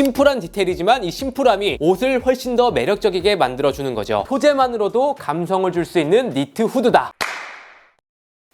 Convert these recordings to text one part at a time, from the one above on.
심플한 디테일이지만 이 심플함이 옷을 훨씬 더 매력적이게 만들어주는 거죠. 소재만으로도 감성을 줄 수 있는 니트 후드다.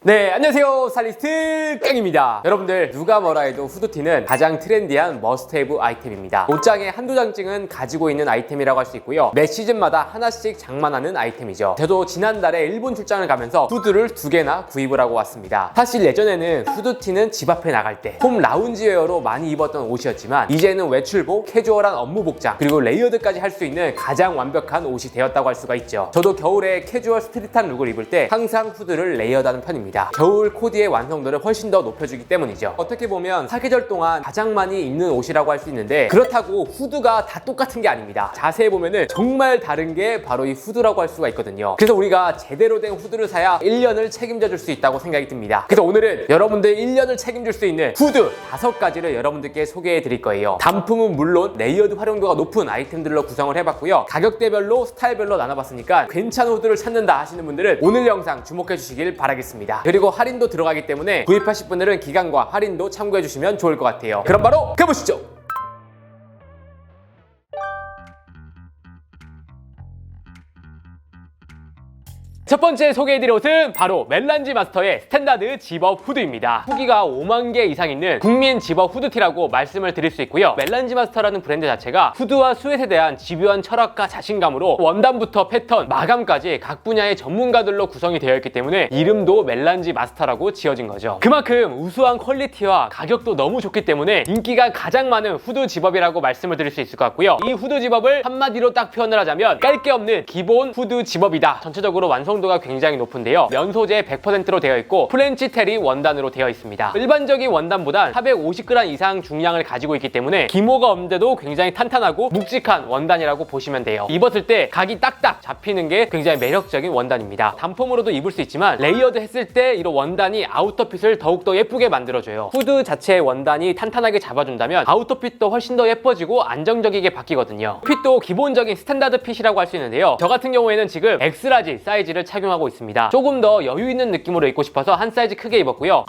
네, 안녕하세요. 스타일리스트 깡입니다. 여러분들 누가 뭐라 해도 후드티는 가장 트렌디한 머스트헤브 아이템입니다. 옷장에 한두 장쯤은 가지고 있는 아이템이라고 할 수 있고요. 매 시즌마다 하나씩 장만하는 아이템이죠. 저도 지난달에 일본 출장을 가면서 후드를 두 개나 구입을 하고 왔습니다. 사실 예전에는 후드티는 집 앞에 나갈 때 홈 라운지웨어로 많이 입었던 옷이었지만 이제는 외출복, 캐주얼한 업무 복장, 그리고 레이어드까지 할 수 있는 가장 완벽한 옷이 되었다고 할 수가 있죠. 저도 겨울에 캐주얼 스트릿한 룩을 입을 때 항상 후드를 레이어드하는 편입니다. 겨울 코디의 완성도를 훨씬 더 높여주기 때문이죠. 어떻게 보면 사계절 동안 가장 많이 입는 옷이라고 할 수 있는데 그렇다고 후드가 다 똑같은 게 아닙니다. 자세히 보면은 정말 다른 게 바로 이 후드라고 할 수가 있거든요. 그래서 우리가 제대로 된 후드를 사야 1년을 책임져 줄 수 있다고 생각이 듭니다. 그래서 오늘은 여러분들 1년을 책임질 수 있는 후드 다섯 가지를 여러분들께 소개해 드릴 거예요. 단품은 물론 레이어드 활용도가 높은 아이템들로 구성을 해봤고요. 가격대별로 스타일별로 나눠봤으니까 괜찮은 후드를 찾는다 하시는 분들은 오늘 영상 주목해 주시길 바라겠습니다. 그리고 할인도 들어가기 때문에 구입하실 분들은 기간과 할인도 참고해 주시면 좋을 것 같아요. 그럼 바로 가보시죠. 첫 번째 소개해드릴 옷은 바로 멜란지 마스터의 스탠다드 집업 후드입니다. 후기가 5만 개 이상 있는 국민 집업 후드티라고 말씀을 드릴 수 있고요. 멜란지 마스터라는 브랜드 자체가 후드와 스웨트에 대한 집요한 철학과 자신감으로 원단부터 패턴, 마감까지 각 분야의 전문가들로 구성이 되어 있기 때문에 이름도 멜란지 마스터라고 지어진 거죠. 그만큼 우수한 퀄리티와 가격도 너무 좋기 때문에 인기가 가장 많은 후드 집업이라고 말씀을 드릴 수 있을 것 같고요. 이 후드 집업을 한마디로 딱 표현을 하자면 깔 게 없는 기본 후드 집업이다. 전체적으로 완성 도가 굉장히 높은데요. 면 소재 100%로 되어 있고 프렌치 테리 원단으로 되어 있습니다. 일반적인 원단보단 450g 이상 중량을 가지고 있기 때문에 기모가 없는데도 굉장히 탄탄하고 묵직한 원단이라고 보시면 돼요. 입었을 때 각이 딱딱 잡히는 게 굉장히 매력적인 원단입니다. 단품으로도 입을 수 있지만 레이어드 했을 때 이런 원단이 아우터핏을 더욱더 예쁘게 만들어줘요. 후드 자체의 원단이 탄탄하게 잡아준다면 아우터핏도 훨씬 더 예뻐지고 안정적이게 바뀌거든요. 핏도 기본적인 스탠다드 핏이라고 할 수 있는데요. 저 같은 경우에는 지금 엑스라지 사이즈를 착용하고 있습니다. 조금 더 여유 있는 느낌으로 입고 싶어서 한 사이즈 크게 입었고요.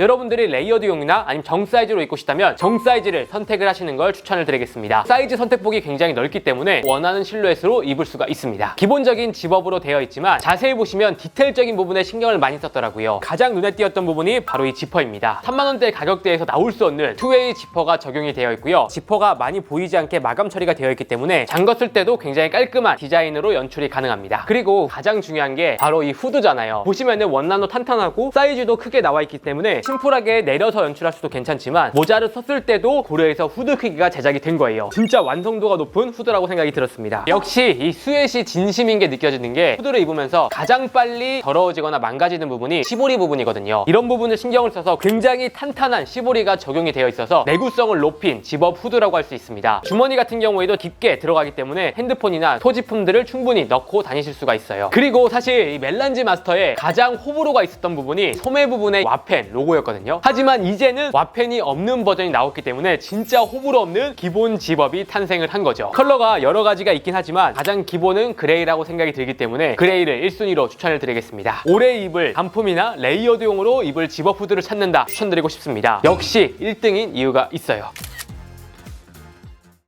여러분들이 레이어드용이나 아니면 정 사이즈로 입고 싶다면 정 사이즈를 선택을 하시는 걸 추천을 드리겠습니다. 사이즈 선택폭이 굉장히 넓기 때문에 원하는 실루엣으로 입을 수가 있습니다. 기본적인 집업으로 되어 있지만 자세히 보시면 디테일적인 부분에 신경을 많이 썼더라고요. 가장 눈에 띄었던 부분이 바로 이 지퍼입니다. 3만원대 가격대에서 나올 수 없는 투웨이 지퍼가 적용이 되어 있고요. 지퍼가 많이 보이지 않게 마감 처리가 되어 있기 때문에 잠궜을 때도 굉장히 깔끔한 디자인으로 연출이 가능합니다. 그리고 가장 중요한 게 바로 이 후드잖아요. 보시면은 원단도 탄탄하고 사이즈도 크게 나와 있기 때문에 심플하게 내려서 연출할 수도 괜찮지만 모자를 썼을 때도 고려해서 후드 크기가 제작이 된 거예요. 진짜 완성도가 높은 후드라고 생각이 들었습니다. 역시 이 스웨시 진심인 게 느껴지는 게 후드를 입으면서 가장 빨리 더러워지거나 망가지는 부분이 시보리 부분이거든요. 이런 부분을 신경을 써서 굉장히 탄탄한 시보리가 적용이 되어 있어서 내구성을 높인 집업 후드라고 할 수 있습니다. 주머니 같은 경우에도 깊게 들어가기 때문에 핸드폰이나 소지품들을 충분히 넣고 다니실 수가 있어요. 그리고 사실 이 멜란지 마스터에 가장 호불호가 있었던 부분이 소매 부분의 와펜 로고였 거든요. 하지만 이제는 와펜이 없는 버전이 나왔기 때문에 진짜 호불호 없는 기본 집업이 탄생을 한 거죠. 컬러가 여러 가지가 있긴 하지만 가장 기본은 그레이라고 생각이 들기 때문에 그레이를 1순위로 추천을 드리겠습니다. 올해 입을 단품이나 레이어드용으로 입을 집업 후드를 찾는다 추천드리고 싶습니다. 역시 1등인 이유가 있어요.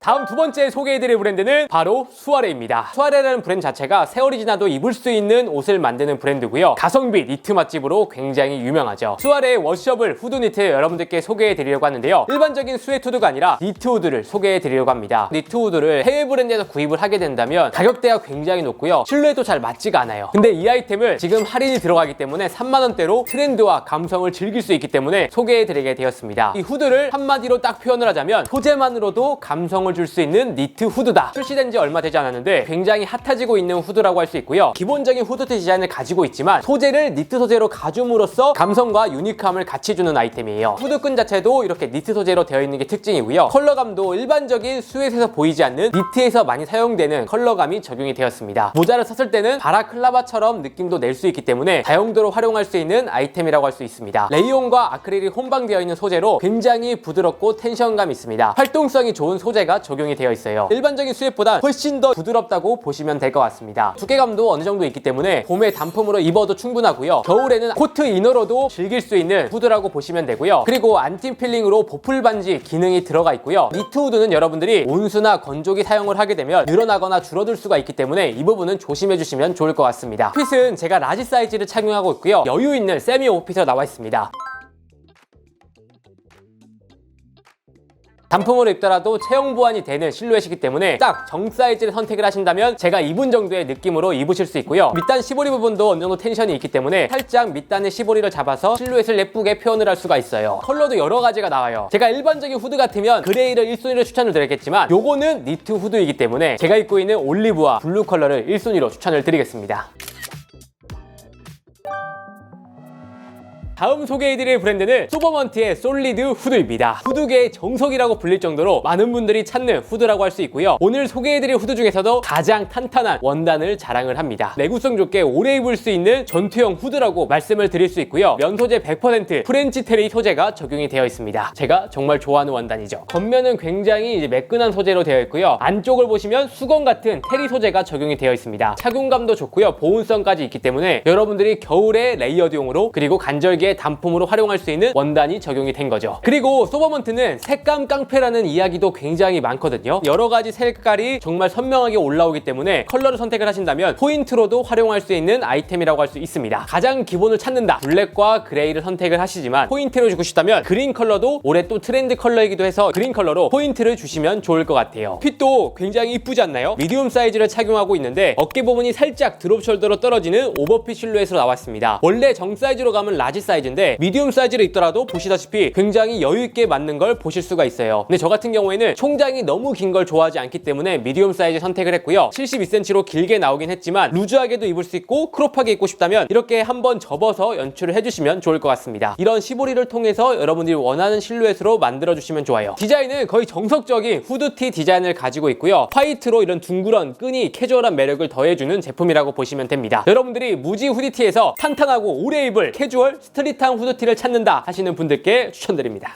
다음 두 번째 소개해드릴 브랜드는 바로 수아레입니다. 수아레라는 브랜드 자체가 세월이 지나도 입을 수 있는 옷을 만드는 브랜드고요. 가성비 니트 맛집으로 굉장히 유명하죠. 수아레의 워셔블 후드 니트 여러분들께 소개해드리려고 하는데요. 일반적인 스웨트 후드가 아니라 니트 후드를 소개해드리려고 합니다. 니트 후드를 해외 브랜드에서 구입을 하게 된다면 가격대가 굉장히 높고요. 실루엣도 잘 맞지가 않아요. 근데 이 아이템을 지금 할인이 들어가기 때문에 3만원대로 트렌드와 감성을 즐길 수 있기 때문에 소개해드리게 되었습니다. 이 후드를 한마디로 딱 표현을 하자면 소재만으로도 감성을 줄 수 있는 니트 후드다. 출시된 지 얼마 되지 않았는데 굉장히 핫해지고 있는 후드라고 할 수 있고요. 기본적인 후드티 디자인을 가지고 있지만 소재를 니트 소재로 가줌으로써 감성과 유니크함을 같이 주는 아이템이에요. 후드끈 자체도 이렇게 니트 소재로 되어 있는 게 특징이고요. 컬러감도 일반적인 스웨트에서 보이지 않는 니트에서 많이 사용되는 컬러감이 적용이 되었습니다. 모자를 썼을 때는 바라클라바처럼 느낌도 낼 수 있기 때문에 다용도로 활용할 수 있는 아이템이라고 할 수 있습니다. 레이온과 아크릴이 혼방되어 있는 소재로 굉장히 부드럽고 텐션감이 있습니다. 활동성이 좋은 소재가 적용이 되어 있어요. 일반적인 수입보다 훨씬 더 부드럽다고 보시면 될 것 같습니다. 두께감도 어느 정도 있기 때문에 봄에 단품으로 입어도 충분하고요. 겨울에는 코트 이너로도 즐길 수 있는 후드라고 보시면 되고요. 그리고 안팀 필링으로 보풀 반지 기능이 들어가 있고요. 니트 후드는 여러분들이 온수나 건조기 사용을 하게 되면 늘어나거나 줄어들 수가 있기 때문에 이 부분은 조심해 주시면 좋을 것 같습니다. 핏은 제가 라지 사이즈를 착용하고 있고요. 여유 있는 세미 오핏으로 나와 있습니다. 단품으로 입더라도 체형 보완이 되는 실루엣이기 때문에 딱 정 사이즈를 선택을 하신다면 제가 입은 정도의 느낌으로 입으실 수 있고요. 밑단 시보리 부분도 어느 정도 텐션이 있기 때문에 살짝 밑단의 시보리를 잡아서 실루엣을 예쁘게 표현을 할 수가 있어요. 컬러도 여러 가지가 나와요. 제가 일반적인 후드 같으면 그레이를 1순위로 추천을 드렸겠지만 요거는 니트 후드이기 때문에 제가 입고 있는 올리브와 블루 컬러를 1순위로 추천을 드리겠습니다. 다음 소개해드릴 브랜드는 소버먼트의 솔리드 후드입니다. 후드계의 정석이라고 불릴 정도로 많은 분들이 찾는 후드라고 할 수 있고요. 오늘 소개해드릴 후드 중에서도 가장 탄탄한 원단을 자랑을 합니다. 내구성 좋게 오래 입을 수 있는 전투형 후드라고 말씀을 드릴 수 있고요. 면 소재 100% 프렌치 테리 소재가 적용이 되어 있습니다. 제가 정말 좋아하는 원단이죠. 겉면은 굉장히 이제 매끈한 소재로 되어 있고요. 안쪽을 보시면 수건 같은 테리 소재가 적용이 되어 있습니다. 착용감도 좋고요. 보온성까지 있기 때문에 여러분들이 겨울에 레이어드용으로 그리고 간절기에 단품으로 활용할 수 있는 원단이 적용이 된 거죠. 그리고 소버먼트는 색감 깡패라는 이야기도 굉장히 많거든요. 여러 가지 색깔이 정말 선명하게 올라오기 때문에 컬러를 선택을 하신다면 포인트로도 활용할 수 있는 아이템이라고 할 수 있습니다. 가장 기본을 찾는다. 블랙과 그레이를 선택을 하시지만 포인트로 주고 싶다면 그린 컬러도 올해 또 트렌드 컬러이기도 해서 그린 컬러로 포인트를 주시면 좋을 것 같아요. 핏도 굉장히 이쁘지 않나요? 미디움 사이즈를 착용하고 있는데 어깨 부분이 살짝 드롭 숄더로 떨어지는 오버핏 실루엣으로 나왔습니다. 원래 정 사이즈로 가면 라지 사이즈 인데 미디움 사이즈를 입더라도 보시다시피 굉장히 여유 있게 맞는 걸 보실 수가 있어요. 근데 저 같은 경우에는 총장이 너무 긴 걸 좋아하지 않기 때문에 미디움 사이즈 선택을 했고요. 72cm로 길게 나오긴 했지만 루즈하게도 입을 수 있고 크롭하게 입고 싶다면 이렇게 한번 접어서 연출을 해주시면 좋을 것 같습니다. 이런 시보리를 통해서 여러분들이 원하는 실루엣으로 만들어 주시면 좋아요. 디자인은 거의 정석적인 후드티 디자인을 가지고 있고요. 화이트로 이런 둥그런 끈이 캐주얼한 매력을 더해주는 제품이라고 보시면 됩니다. 여러분들이 무지 후디티에서 탄탄하고 오래 입을 캐주얼 스트 릿한 후드티를 찾는다 하시는 분들께 추천드립니다.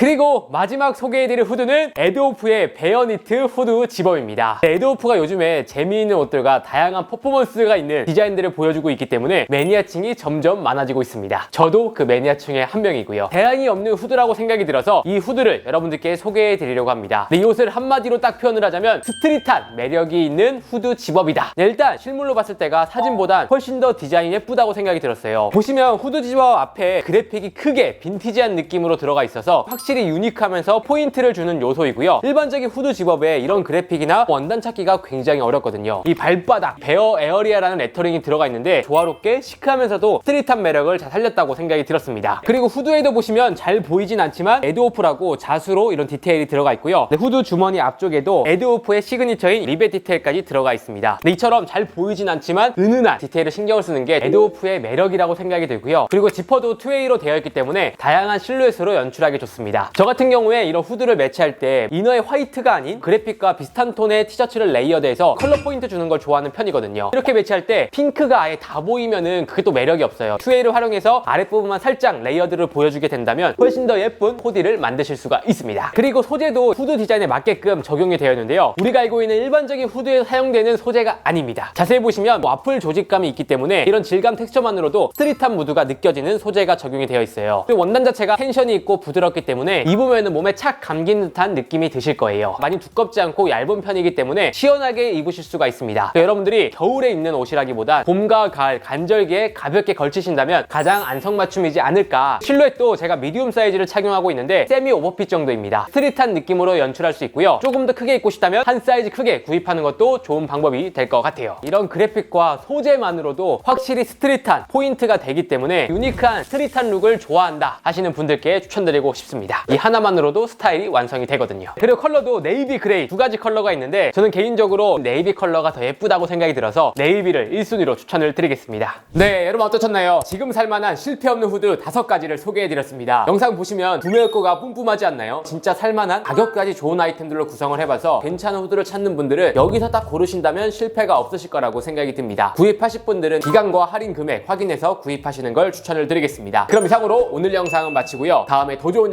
그리고 마지막 소개해드릴 후드는 에드오프의 베어니트 후드 집업입니다. 에드오프가 요즘에 재미있는 옷들과 다양한 퍼포먼스가 있는 디자인들을 보여주고 있기 때문에 매니아층이 점점 많아지고 있습니다. 저도 그 매니아층의 한 명이고요. 대안이 없는 후드라고 생각이 들어서 이 후드를 여러분들께 소개해드리려고 합니다. 네, 이 옷을 한마디로 딱 표현을 하자면 스트릿한 매력이 있는 후드 집업이다. 네, 일단 실물로 봤을 때가 사진보단 훨씬 더 디자인이 예쁘다고 생각이 들었어요. 보시면 후드 집업 앞에 그래픽이 크게 빈티지한 느낌으로 들어가 있어서 확실히 유니크하면서 포인트를 주는 요소이고요. 일반적인 후드 집업에 이런 그래픽이나 원단 찾기가 굉장히 어렵거든요. 이 발바닥, 베어 에어리아라는 레터링이 들어가 있는데 조화롭게 시크하면서도 스트릿한 매력을 잘 살렸다고 생각이 들었습니다. 그리고 후드에도 보시면 잘 보이진 않지만 에드오프라고 자수로 이런 디테일이 들어가 있고요. 네, 후드 주머니 앞쪽에도 에드오프의 시그니처인 리벳 디테일까지 들어가 있습니다. 네, 이처럼 잘 보이진 않지만 은은한 디테일을 신경을 쓰는 게 에드오프의 매력이라고 생각이 들고요. 그리고 지퍼도 투웨이로 되어 있기 때문에 다양한 실루엣으로 연출하기 좋습니다. 저 같은 경우에 이런 후드를 매치할 때 이너의 화이트가 아닌 그래픽과 비슷한 톤의 티셔츠를 레이어드해서 컬러 포인트 주는 걸 좋아하는 편이거든요. 이렇게 매치할 때 핑크가 아예 다 보이면은 그게 또 매력이 없어요. 투웨이를 활용해서 아랫부분만 살짝 레이어드를 보여주게 된다면 훨씬 더 예쁜 코디를 만드실 수가 있습니다. 그리고 소재도 후드 디자인에 맞게끔 적용이 되어 있는데요. 우리가 알고 있는 일반적인 후드에 사용되는 소재가 아닙니다. 자세히 보시면 와플 조직감이 있기 때문에 이런 질감 텍스처만으로도 스트릿한 무드가 느껴지는 소재가 적용이 되어 있어요. 그리고 원단 자체가 텐션이 있고 부드럽기 때문에 입으면 몸에 착 감긴 듯한 느낌이 드실 거예요. 많이 두껍지 않고 얇은 편이기 때문에 시원하게 입으실 수가 있습니다. 여러분들이 겨울에 입는 옷이라기보다 봄과 가을 간절기에 가볍게 걸치신다면 가장 안성맞춤이지 않을까. 실루엣도 제가 미디움 사이즈를 착용하고 있는데 세미 오버핏 정도입니다. 스트릿한 느낌으로 연출할 수 있고요. 조금 더 크게 입고 싶다면 한 사이즈 크게 구입하는 것도 좋은 방법이 될 것 같아요. 이런 그래픽과 소재만으로도 확실히 스트릿한 포인트가 되기 때문에 유니크한 스트릿한 룩을 좋아한다 하시는 분들께 추천드리고 싶습니다. 이 하나만으로도 스타일이 완성이 되거든요. 그리고 컬러도 네이비 그레이 두 가지 컬러가 있는데 저는 개인적으로 네이비 컬러가 더 예쁘다고 생각이 들어서 네이비를 1순위로 추천을 드리겠습니다. 네, 여러분 어떠셨나요? 지금 살만한 실패 없는 후드 다섯 가지를 소개해드렸습니다. 영상 보시면 구매 효과가 뿜뿜하지 않나요? 진짜 살만한 가격까지 좋은 아이템들로 구성을 해봐서 괜찮은 후드를 찾는 분들은 여기서 딱 고르신다면 실패가 없으실 거라고 생각이 듭니다. 구입하실 분들은 기간과 할인 금액 확인해서 구입하시는 걸 추천을 드리겠습니다. 그럼 이상으로 오늘 영상은 마치고요. 다음에 더 좋은